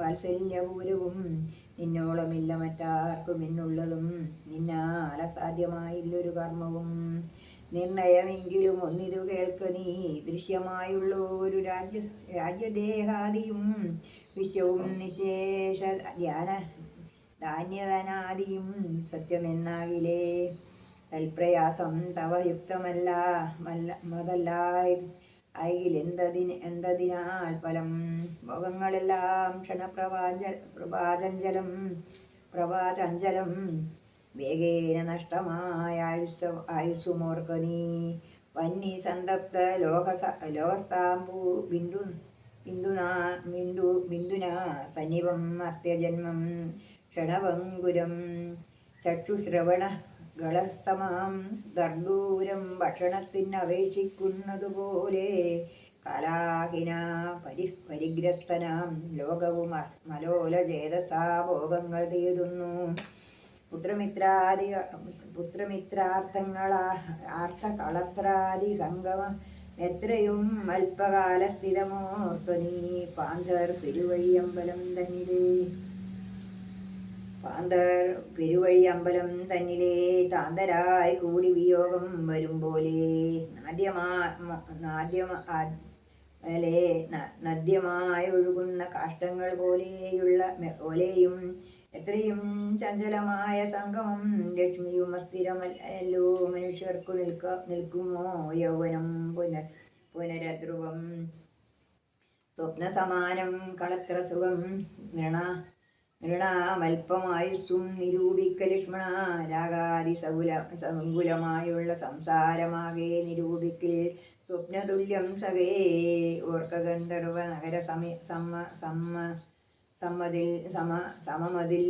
വാത്സല്യപൂരവും നിന്നോളമില്ല മറ്റാർക്കും എന്നുള്ളതും നിന്നാല അസാധ്യമായില്ലൊരു കർമ്മവും. നിർണയമെങ്കിലും ഒന്നിതു കേൾക്ക നീ. ദൃശ്യമായുള്ള ഒരു രാജ്യ രാജ്യദേഹാദിയും വിശ്വവും നിശേഷ ധ്യാന ധാന്യധനാദിയും സത്യമെന്നാകിലേ. തൽപ്രയാസം തവ യുക്തമല്ല മല്ല മതല്ലായി അയിലെന്തതിന് എന്തതിനാൽ ഫലം? ഭോഗങ്ങളെല്ലാം ക്ഷണപ്രവാജ പ്രഭാതഞ്ചലം പ്രഭാതഞ്ചലം വേഗേന നഷ്ടമായ ആയുസ് ആയുസ്സുമോർക്ക നീ. വന്നി സന്തപ്ത ലോക ലോകസ്ഥാംബു ബിന്ദു ബിന്ദുനാ ബിന്ദു ബിന്ദുനാ സന്നിവം അത്യജന്മം ക്ഷണവങ്കുരം ചക്ഷുശ്രവണ ഗളസ്തമാം ദർദൂരം ഭക്ഷണത്തിന് അപേക്ഷിക്കുന്നതുപോലെ കലാഹിന പരി പരിഗ്രസ്തനാം ലോകവും മലോല ചേതസാ ഭോഗങ്ങൾ തീരുന്നു പുത്രമിത്രാദി പുത്രമിത്രാർത്ഥങ്ങളാ ആർത്ഥകളത്രാദി സംഗമം എത്രയും അല്പകാല സ്ഥിരമോർത്തനീ പാന്തർ തിരുവഴിയമ്പലം തന്നിലേ. പാന്തർ പെരുവഴി അമ്പലം തന്നിലെ താന്തരായി കൂടി വിയോഗം വരും പോലെ. നാദ്യമാ നാദ്യമ അല്ലേ നദ്യമായി ഒഴുകുന്ന കാഷ്ടങ്ങൾ പോലെയുള്ള പോലെയും എത്രയും ചഞ്ചലമായ സംഗമം ലക്ഷ്മിയും അസ്ഥിരമല്ലോ. മനുഷ്യർക്കു നിൽക്ക നിൽക്കുമോ യൗവനം പുനർ പുനരധ്രുവം? സ്വപ്നസമാനം കളത്ര സുഖം നൃണ നൃണാമൽപമായുസ്സും നിരൂപിക്ക ലക്ഷ്മണ രാഗാദി സകുല സങ്കുലമായുള്ള സംസാരമാകെ നിരൂപിക്കൽ സ്വപ്നതുല്യം സകേ. ഓർക്ക ഗന്ധർവ നഗര സമയ സമ്മ സമ്മ സമ്മതിൽ സമ സമമതിൽ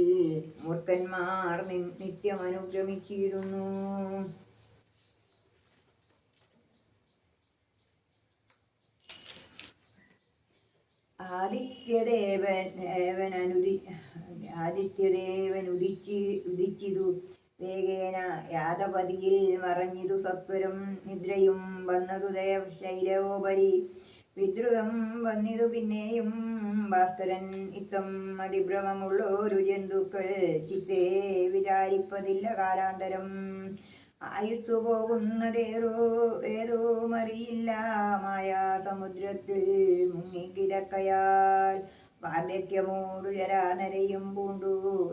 മൂർഖന്മാർ നി- ആദിത്യദേവൻ ദേവൻ അനുദി ആദിത്യദേവൻ ഉദിച്ചി ഉദിച്ചിതു. വേഗേന യാദപതിയിൽ മറഞ്ഞിതു സത്വരം നിദ്രയും വന്നതു ദേവ പിതൃകം വന്നിതു പിന്നെയും ഭാസ്കരൻ ഇത്തം അതിഭ്രമമുള്ളോരു ജന്തുക്കൾ. ചിത്തേ വിചാരിപ്പതില്ല കാലാന്തരം. ആയുസ്സു പോകുന്നതേറോ ഏതോ മറിയില്ല. മായാ സമുദ്രത്തിൽ മുങ്ങിക്കിടക്കയാൽ വാർദ്ധക്യമോടു ജരാനരയും പൂണ്ടു.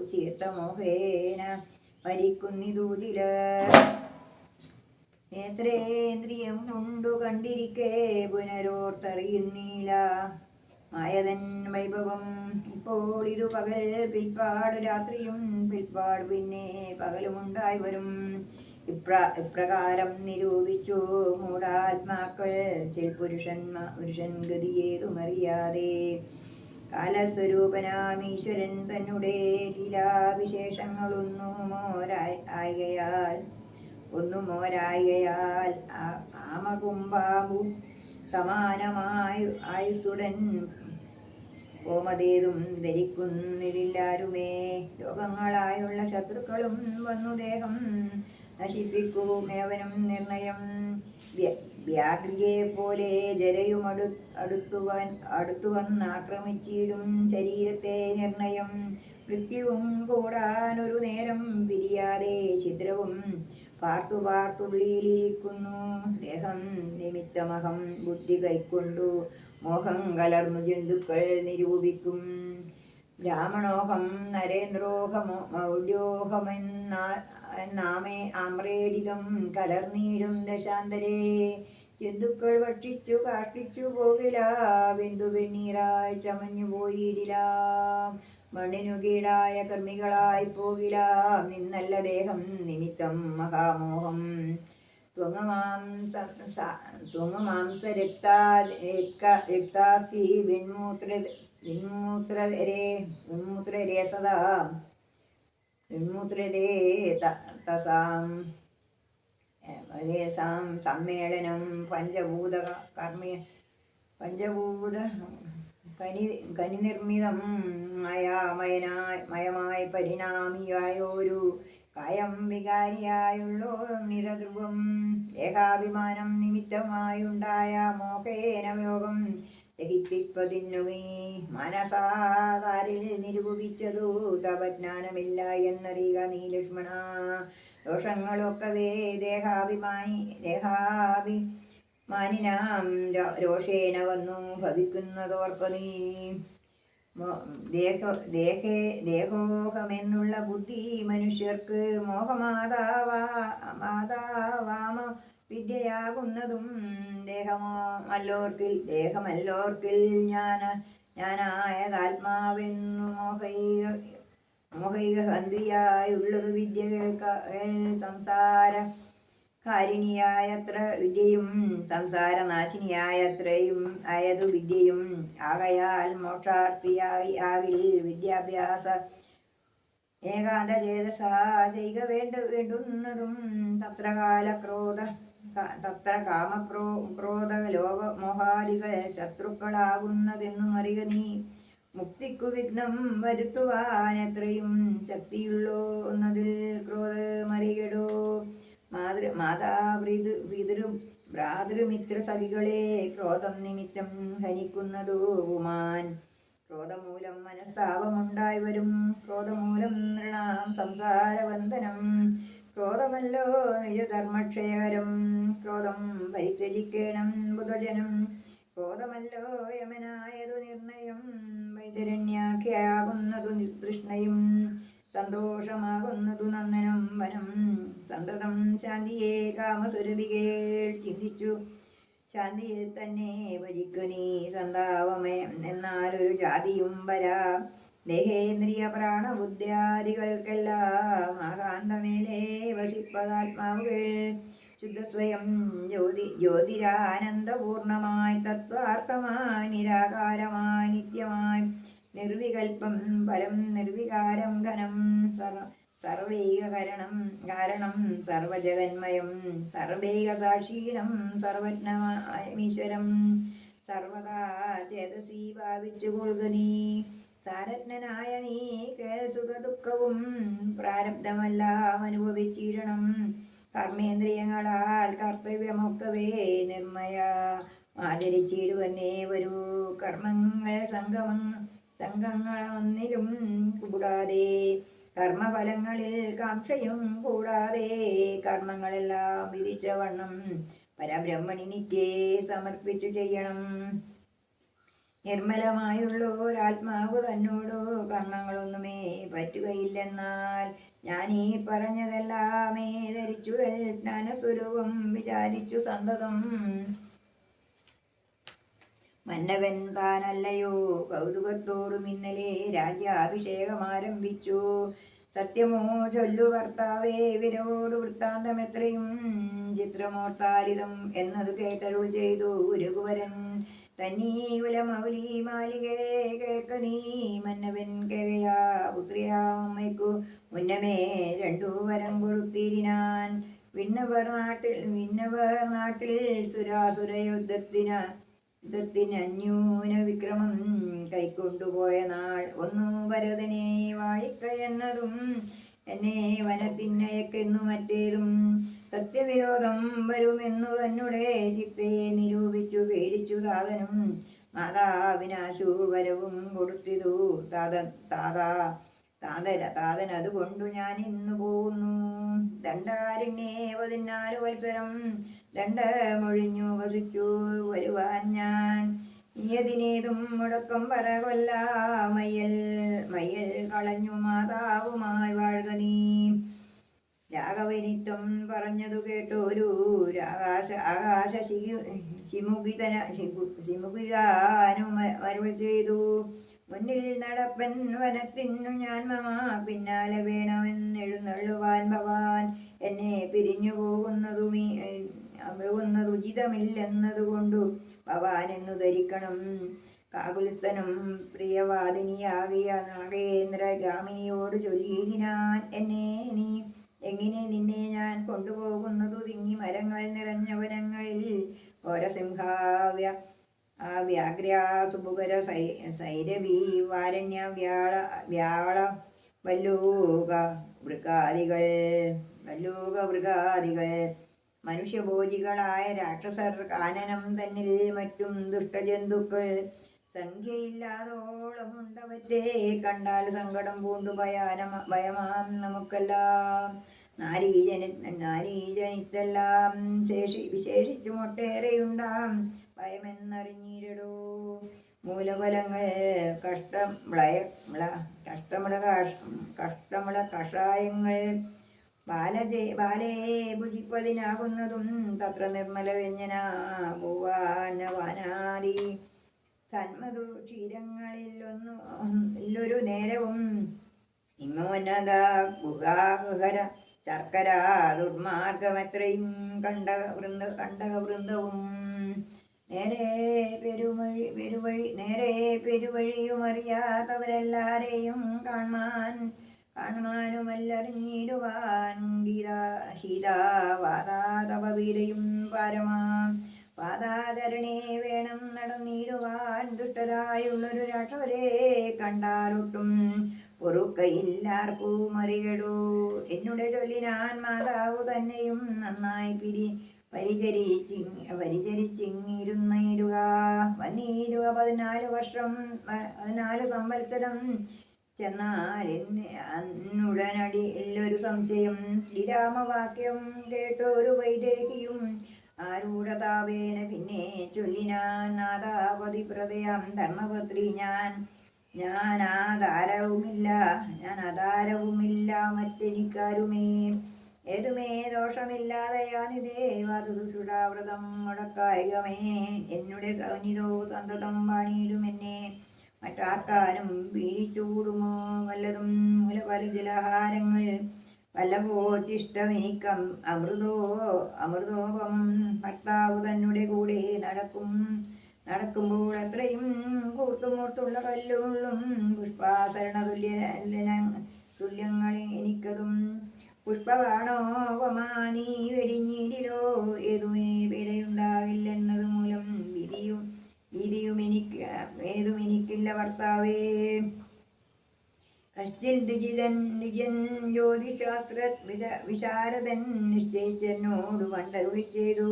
ചീർത്തമോഹേന മോഹേന ചിലർ നേത്രേന്ദ്രിയം കൊണ്ടു കണ്ടിരിക്കേ പുനരോർത്തറിയുന്നില്ല മായതൻ വൈഭവം ഇപ്പോൾ ഇതു പകൽ പിൽപ്പാട് രാത്രിയും പിൽപ്പാട് പിന്നെ പകലുമുണ്ടായി വരും. ഇപ്ര ഇപ്രകാരം നിരൂപിച്ചു. മൂഢാത്മാക്കൾ ചിൽ പുരുഷന്മാ പുരുഷൻ ഗതിയേതുമറിയാതെ കാലസ്വരൂപനാമീശ്വരൻ തന്നെ ലീലാവിശേഷങ്ങളൊന്നുമോരായി ആയകയാൽ ഒന്നുമോരായകയാൽ ആ- ആമകുംബാബു സമാനമായി ആയുസുടൻ ഓമതേതും ധരിക്കുന്നില്ലാരുമേ? ലോകങ്ങളായുള്ള ശത്രുക്കളും വന്നു ദേഹം നശിപ്പിക്കുമേവനും നിർണയം. വ്യാഗ്രിയെ പോലെ ജരയും അടു അടുത്തുവൻ അടുത്തു വന്ന് ആക്രമിച്ചിടും ശരീരത്തെ നിർണയം. മൃത്യുവും കൂടാനൊരു നേരം പിരിയാതെ ഛിദ്രവും പാർത്തു പാർത്തുള്ളിയിലിരിക്കുന്നു ദേഹം നിമിത്തമഹം ബുദ്ധി കൈക്കൊണ്ടു. മോഹം കലർന്നു ജന്തുക്കൾ നിരൂപിക്കും. ബ്രാഹ്മണോഹം നരേന്ദ്രോഹമോ മൗഢ്യോഹമെന്നാമേ ആമ്രേടികം കലർന്നീരും ദശാന്തരേ. ജന്തുക്കൾ ഭക്ഷിച്ചു കാഷ്ടിച്ചു പോകില. ബിന്ദു വെണ്ണീരായി ചമഞ്ഞു പോയിടില. മണ്ണിനു കീടായ കർമ്മികളായി പോകില. നിന്നല്ല ദേഹം നിമിത്തം മഹാമോഹം. ത്വങ്ങമാംസ ത്വങ്ങമാംസരക്താ രക്ത രക്താസ്തി വെൺമൂത്ര വിൺമൂത്രരേ വിൺമൂത്രരേ ത- തസാം. രേസാം സമ്മേളനം പഞ്ചഭൂത കർമ്മ പഞ്ചഭൂത കനി കനിനിർമ്മിതം മയാമയനായി മയമായി പരിണാമിയായൊരു കായം വികാരിയായുള്ളോ നിരധ്രുവം. ദേഹാഭിമാനം നിമിത്തമായുണ്ടായ മോഹേന യോഗം ദഹിപ്പിപ്പതിന്നുമേ മനസാകാരിൽ നിരൂപിച്ചതു? തപജ്ഞാനമില്ല എന്നറിയുക നീ ലക്ഷ്മണ. ദോഷങ്ങളൊക്കവേ ദേഹാഭിമാനി ദേഹാഭി മാനിനാം രോഷേണ വന്നു ഭവിക്കുന്നതോർക്ക നീ. ദേഹ ദേഹേ ദേഹോഹമെന്നുള്ള ബുദ്ധി മനുഷ്യർക്ക് മോഹമാതാവാ മാതാവാമ. വിദ്യയാകുന്നതും ദേഹമോ അല്ലോർക്കിൽ ദേഹമല്ലോർക്കിൽ ഞാൻ ഞാനായതാത്മാവെന്നു മോഹൈക മോഹൈക ഹന്ത്രിയായുള്ളത് വിദ്യ സംസാര കാരിണിയായത്ര വിദ്യയും സംസാരനാശിനിയായത്രയും അയതു വിദ്യയും. ആകയാൽ മോക്ഷാർത്ഥിയായി ആകിൽ വിദ്യാഭ്യാസ ഏകാന്ത ചേതസ ചെയ്യുക വേണ്ട വേണ്ടുന്നതും തത്ര കാലക്രോധ ക- തത്ര കാമക്രോ ക്രോധ ലോക മോഹാദികൾ ശത്രുക്കളാകുന്നതെന്നും അറിയ നീ. മുക്തിക്കു വിഘ്നം വരുത്തുവാൻ എത്രയും ശക്തിയുള്ളോ എന്നതിൽ ക്രോധമറിയടോ. മാതൃ മാതാപിതൃ പിതൃ ഭ്രാതൃമിത്ര സവികളെ ക്രോധം നിമിത്തം ഹനിക്കുന്നതു ഉമാൻ. ക്രോധമൂലം മനസ്താപമുണ്ടായി വരും. ക്രോധമൂലം നൃണാം സംസാരബന്ധനം ക്രോധമല്ലോ നിജധർമ്മക്ഷയകരം ക്രോധം പരിത്യജിക്കേണം ബുധജനം. ക്രോധമല്ലോ യമനായതു നിർണയം. വൈതരണ്യാഖ്യയാകുന്നതു നിതൃഷ്ണയും. സന്തോഷമാകുന്നതു നന്ദനം വനം. സന്തതം ശാന്തിയെ കാമസുരഭികേൾ ചിന്തിച്ചു. ശാന്തിയെ തന്നെ ഭജിക്കുനീ സന്താപമേ. എന്നാലൊരു ജാതിയും വരാ. ദേഹേന്ദ്രിയ പ്രാണബുദ്ധ്യാദികൾക്കെല്ലാം ആകാന്തമേലേ വഷിപ്പതാത്മാവുകൾ ശുദ്ധസ്വയം ജ്യോതി ജ്യോതിരാനന്ദപൂർണമായി തത്വാർത്ഥമായി നിരാകാരമായി നിത്യമായി നിർവികൽപ്പം പരം നിർവികാരം ഘനം സർവ സർവൈകകരണം കാരണം സർവജഗന്മയം സർവൈക സാക്ഷീണം സർവജ്ഞമീശ്വരം സർവദാ ചേതസി ഭാവിച്ചു കൊള്ളുക നീ സാരജ്ഞനായ നീ കേൾ സുഖദുഃഖവും പ്രാരബ്ധമെല്ലാം അനുഭവിച്ചിരണം. കർമ്മേന്ദ്രിയങ്ങളാൽ കർത്തവ്യമൊക്കവേ നിർമ്മയ. ആചരിച്ചിടുവന്നേ വരൂ. കർമ്മങ്ങൾ സംഗമം സംഘങ്ങളൊന്നിലും കൂടാതെ. കർമ്മഫലങ്ങളിൽ കാക്ഷയും കൂടാതെ. കർമ്മങ്ങളെല്ലാം വിരിച്ച വണ്ണം പരബ്രഹ്മണി നിത്യേ സമർപ്പിച്ചു ചെയ്യണം. നിർമ്മലമായുള്ള ഒരാത്മാവ് തന്നോടോ കർണങ്ങളൊന്നുമേ പറ്റുകയില്ലെന്നാൽ ഞാൻ ഈ പറഞ്ഞതെല്ലാമേ ധരിച്ചു ജ്ഞാനസ്വരൂപം വിചാരിച്ചു സന്തതം. മന്നവൻ താനല്ലയോ? കൗതുകത്തോടും ഇന്നലെ രാജ്യാഭിഷേകം ആരംഭിച്ചു. സത്യമോ ചൊല്ലു കർത്താവേ ഇവരോട് വൃത്താന്തം എത്രയും ചിത്രമോർത്താലിതം എന്നത് കേട്ടരുൾ ചെയ്തു. രഘുവരൻ തന്നീകുല മൗലി മാലികേ കേൾക്ക നീ മന്നവൻ കേകയാ പുത്രിയാമ്മയ്ക്കു മുന്നമേ രണ്ടു വരം കൊടുത്തിരിനാൻ വിണ്ണവർ നാട്ടിൽ വിണ്ണവർ നാട്ടിൽ സുരാസുര യുദ്ധത്തിന യുദ്ധത്തിന് അന്യൂന വിക്രമം കൈക്കൊണ്ടുപോയ നാൾ. ഒന്നു ഭരതനെ വാഴിക്ക എന്നതും എന്നെ വനത്തിന്നയക്കെന്നു മറ്റേതും. സത്യവിരോധം വരുമെന്നു തന്നെ ചിത്തയെ നിരൂപിച്ചു പേടിച്ചു താതനും മാതാവിനാശു വരവും കൊടുത്തിതു. താത താതാ താതല താതൻ അതുകൊണ്ടു ഞാൻ ഇന്നു പോകുന്നു. ദണ്ഡാരണ്യേ പതിനാല് വത്സരം ദണ്ഡമൊഴിഞ്ഞു വസിച്ചു വരുവാൻ ഞാൻ. ഇയതിനേതും മുടക്കം പറ കൊല്ല മയ്യൽ മയ്യൽ കളഞ്ഞു മാതാവുമായി വാഴുക നീ. രാഘവനിത്വം പറഞ്ഞതു കേട്ടോരു ആകാശ ആകാശ ശിമുഖിതന ശിമുഖിതാനും ചെയ്തു. മുന്നിൽ നടപ്പൻ വനത്തിന്നു ഞാൻ മമാ പിന്നാലെ വേണമെന്നെഴുന്നള്ളുവാൻ ഭവാൻ എന്നെ പിരിഞ്ഞു പോകുന്നതുമീ പോകുന്നത് ഉചിതമില്ലെന്നതുകൊണ്ടു ഭവാൻ എന്നു ധരിക്കണം. കാകുലസ്ഥനും പ്രിയവാദിനിയാകിയ നാഗേന്ദ്രഗാമിനിയോട് ചൊല്ലിയതിനാൻ എന്നെ നീ കൊണ്ടുപോകുന്നതു തിങ്ങി മരങ്ങൾ നിറഞ്ഞ വനങ്ങളിൽ. ഓരസിംഹാവ്യ ആ വ്യാഘ്രാസുഭുകര സൈ സൈരവി വാരണ്യ വ്യാള വ്യാള വല്ലൂക വൃക്കാദികൾ വല്ലൂക വൃകാദികൾ മനുഷ്യഭോജികളായ രാക്ഷസർ കാനനം തന്നിൽ മറ്റും ദുഷ്ടജന്തുക്കൾ. സംഖ്യയില്ലാതോളം ഉണ്ടവറ്റേ കണ്ടാൽ സങ്കടം പൂണ്ടു ഭയാനമ ഭയമാം നമുക്കെല്ലാം. നാരീജന ഇതെല്ലാം ശേഷി വിശേഷിച്ചും ഒട്ടേറെയുണ്ടാം. ഭയമെന്നറിഞ്ഞിരടോ. മൂലഫലങ്ങൾ കഷ്ടം മ്ള കഷ്ടമുള കാഷ് കഷ്ടമുള കഷായങ്ങൾ. ബാലജെ ബാലയെ ഭുജിപ്പതിനാകുന്നതും തത്ര നിർമ്മല വ്യഞ്ജന ഭൂവാനവാനാദി സന്മതു ക്ഷീരങ്ങളിൽ ഒന്ന് ഇല്ലൊരു നേരവും ഇമ്മോന്നത ഗുഹാകുഹര ശർക്കര ദുർമാർഗമത്രയും കണ്ട വൃന്ദ കണ്ടക വൃന്ദവും. നേരെ പെരുവഴി പെരുവഴി നേരെ പെരുവഴിയുമറിയാത്തവരെല്ലാരെയും കാണാൻ കാണുവാനുമല്ലറിഞ്ഞിടുവാൻ ഗീതാ ശീതാവാതാതപീതയും പാരമാം. പാതാചരണേ വേണം നടന്നിടുവാൻ ദുഷ്ടരായുള്ളൊരു രാക്ഷവരെ കണ്ടാലൊട്ടും പൊറുക്കയില്ലാർക്കൂ പൂമറികടൂ എന്നുടെ ചൊല്ലിനാൻ മാതാവ് തന്നെയും നന്നായി പിരി പരിചരിച്ചി പരിചരിച്ചിങ്ങിരുന്നിടുക. വന്നിടുക പതിനാല് വർഷം പതിനാല് സംവത്സരം. ചെന്നാൽ അന്നുടനടി എല്ലൊരു സംശയം. ശ്രീരാമവാക്യം കേട്ടൊരു വൈദേഹിയും ആരൂഢതാവേന പിന്നെ ചൊല്ലിനാൻ നാദാപതി പ്രതയാം ധർമ്മപത്രി ഞാൻ ഞാൻ ആധാരവുമില്ല ഞാൻ ആധാരവുമില്ല മറ്റെനിക്കാരുമേ ഏതുമേ ദോഷമില്ലാതെയാനിതേ വധുസുഷുടാവ്രതം മുടക്കായികമേ. എന്നുടെ സൗനിതോ സന്തതം വാണിയിലും എന്നെ മറ്റാർക്കാരും പീരിച്ചൂടുമോ വല്ലതും? മൂല പല ജലഹാരങ്ങൾ വല്ലഭോ ചിഷ്ടമെനിക്കം. അമൃതോ അമൃതോപം ഭർത്താവ് തന്നുടെ കൂടെ നടക്കും. നടക്കുമ്പോൾ അത്രയും കൂർത്തുമൂർത്തുള്ള കല്ലുള്ളും പുഷ്പാസരണ തുല്യ തുല്യങ്ങളെ എനിക്കതും പുഷ്പബാണോപമാനീ വെടിഞ്ഞിടിലോ? ഏതുമേ പിഴയുണ്ടാവില്ലെന്നത് മൂലം വിധിയും വിധിയും എനിക്ക് ഏതും എനിക്കില്ല ഭർത്താവേ. നിജൻ ജ്യോതിശാസ്ത്ര വിശാരദൻ നിശ്ചയിച്ചെന്നോട് വണ്ടരുളി ചെയ്തു.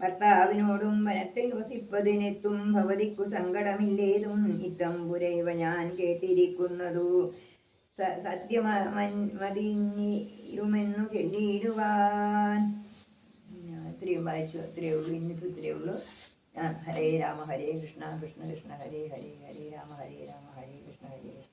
ഭർത്താവിനോടും വനത്തിൽ വസിപ്പതിനെത്തും ഭവതിക്കു സങ്കടമില്ലേതും ഇത്തമ്പുരൈവ ഞാൻ കേട്ടിരിക്കുന്നതു. സത്യമതിയുമെന്നു ചൊല്ലിയിടുവാൻ. ഇത്രയും വായിച്ചു അത്രയേ ഉള്ളൂ ഇന്നിപ്പോൾ ഇത്രയേ ഉള്ളൂ. ഹരേ രാമ ഹരേ കൃഷ്ണ കൃഷ്ണ കൃഷ്ണ ഹരേ ഹരേ ഹരേ രാമ ഹരേ രാമ ഹരേ കൃഷ്ണ ഹരേ കൃഷ്ണ.